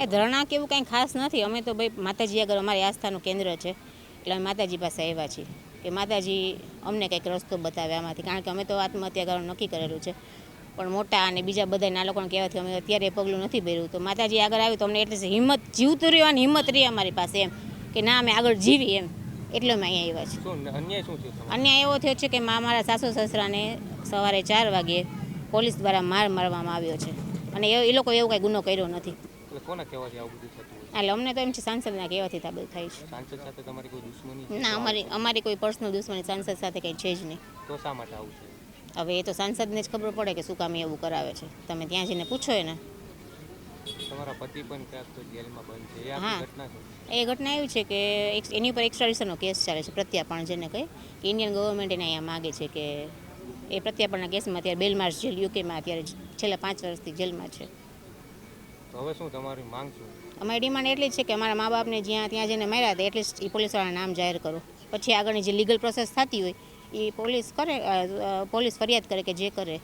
એ ધરણા કે એવું કાંઈ ખાસ નથી. અમે તો ભાઈ માતાજી આગળ અમારી આસ્થાનું કેન્દ્ર છે. એટલે અમે માતાજી પાસે આવ્યા છીએ કે માતાજી અમને કંઈક રસ્તો બતાવે આમાંથી. કારણ કે અમે તો આત્મહત્યા કરવાનું નક્કી કરેલું છે. પણ મોટા અને બીજા બધા ના લોકોને કહેવાથી અમે અત્યારે પગલું નથી ભર્યું. તો માતાજી આગળ આવ્યું તો અમને એટલે હિંમત જીવતું રહેવાની હિંમત રહી અમારી પાસે એમ કે ના અમે આગળ જીવી એમ. એટલે અમે અહીંયા આવ્યા છીએ. અન્યાય એવો થયો છે કે મા મારા સાસુ સસરાને સવારે ચાર વાગે પોલીસ દ્વારા માર મારવામાં આવ્યો છે. અને એ એ લોકો એવો કાંઈ ગુનો કર્યો નથી. એટલે કોના કહેવાથી આવું બધું થતું હોય? એટલે અમને તો એમ છે સાંસદના કહેવાથી આ બધું થાય છે. સાંસદ સાથે તમારી કોઈ દુશ્મની ના અમારી અમારી કોઈ પર્સનલ દુશ્મની સાંસદ સાથે કંઈ છે જ નહીં. તો શા માટે આવું છે? હવે એ તો સાંસદને જ ખબર પડે કે શું કામ એવું કરાવે છે. તમે ત્યાં જઈને પૂછો એને. તમારા પતિ પણ ક્યાંક તો જેલમાં બંધ છે. એ. ઘટના છે એ ઘટના એવી છે કે એક- એની ઉપર એક્સ્ટ્રાડિશનનો કેસ ચાલે છે પ્રત્યાપણ જેને કહે કે ઇન્ડિયન ગવર્મેન્ટ એને અહીંયા માગે છે કે એ પ્રત્યાપણના કેસમાં અત્યારે બેલમાર્સ જેલ યુકેમાં અત્યારે છેલ્લા પાંચ વર્ષથી જેલમાં છે. તો હવે શું તમારી માંગ શું? અમારી ડિમાન્ડ એટલી છે કે અમારા મા બાપને જ્યાં ત્યાં જઈને માર્યા હતા, એટલીસ્ટ એ પોલીસવાળા નામ જાહેર કરો. પછી આગળની જે લીગલ પ્રોસેસ થતી હોય એ પોલીસ કરે પોલીસ ફરિયાદ કરે કે જે કરે.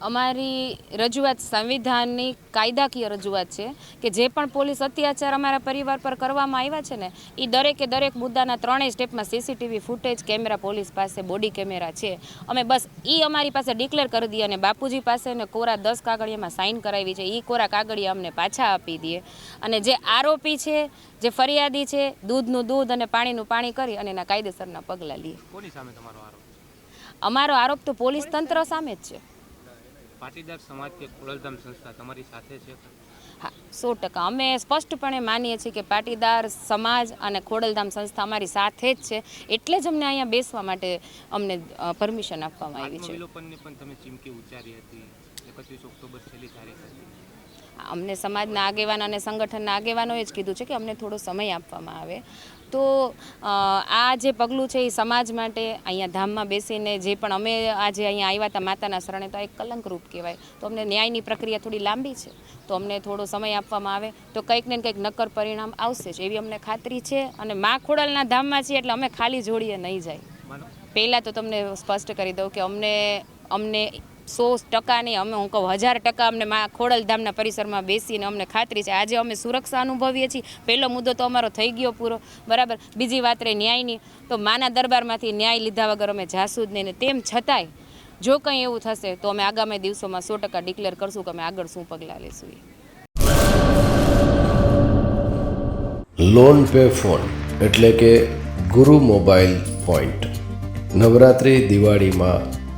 અમારી રજૂઆત સંવિધાનની કાયદાકીય રજૂઆત છે કે જે પણ પોલીસ અત્યાચાર અમારા પરિવાર પર કરવામાં આવ્યા છે ને એ દરેકે દરેક મુદ્દાના ત્રણેય સ્ટેપમાં સીસીટીવી ફૂટેજ કેમેરા પોલીસ પાસે બોડી કેમેરા છે. અમે બસ એ અમારી પાસે ડિક્લેર કરી દઈએ અને બાપુજી પાસે ને કોરા દસ કાગળિયામાં સાઇન કરાવી છે એ કોરા કાગળિયા અમને પાછા આપી દઈએ અને જે આરોપી છે જે ફરિયાદી છે દૂધનું દૂધ અને પાણીનું પાણી કરી અને એના કાયદેસરના પગલાં લઈએ અમારો આરોપ તો પોલીસ તંત્ર સામે જ છે. પાટીદાર સમાજ કે ખોડલધામ સંસ્થા તમારી સાથે છે? હા સો ટકા. અમે સ્પષ્ટપણે માનીએ છીએ કે પાટીદાર સમાજ અને ખોડલધામ સંસ્થા અમારી સાથે જ છે. એટલે જ અમને અહીંયા બેસવા માટે અમને પરમિશન આપવામાં આવી છે. પણ તમે ચીમકી ઉચ્ચારી હતી. એકત્રીસ ઓક્ટોબર છેલ્લી તારીખ હતી. અમને સમાજના આગેવાન અને સંગઠનના આગેવાનોએ જ કીધું છે કે અમને થોડો સમય આપવામાં આવે. તો આ જે પગલું છે એ સમાજ માટે અહીંયા ધામમાં બેસીને જે પણ અમે આજે અહીંયા આવ્યા હતા માતાના શરણે તો આ એક કલંકરૂપ કહેવાય. તો અમને ન્યાયની પ્રક્રિયા થોડી લાંબી છે. તો અમને થોડો સમય આપવામાં આવે. તો કંઈક ને કંઈક નક્કર પરિણામ આવશે જ. એવી અમને ખાતરી છે અને મા ખોડલના ધામમાં છીએ એટલે અમે ખાલી જોડીએ નહીં જાય. પહેલાં તો તમને સ્પષ્ટ કરી દઉં કે અમને અમને સો ટકા નહીં અમે હું કહું હજાર ટકા અમને મા ખોડલધામના પરિસરમાં બેસીને અમને ખાતરી છે. આજે અમે સુરક્ષા અનુભવીએ છીએ. પહેલો મુદ્દો તો અમારો થઈ ગયો પૂરો. બરાબર? બીજી વાત રહી ન્યાયની. તો માના દરબારમાંથી ન્યાય લીધા વગર અમે જાસુદ નહીં ને તેમ છતાંય જો કંઈ એવું થશે તો અમે આગામી દિવસોમાં સો ટકા ડિક્લેર કરશું કે અમે આગળ શું પગલાં લેશું લોન પે ફોન એટલે કે ગુરુ મોબાઈલ પોઈન્ટ. નવરાત્રિ દિવાળીમાં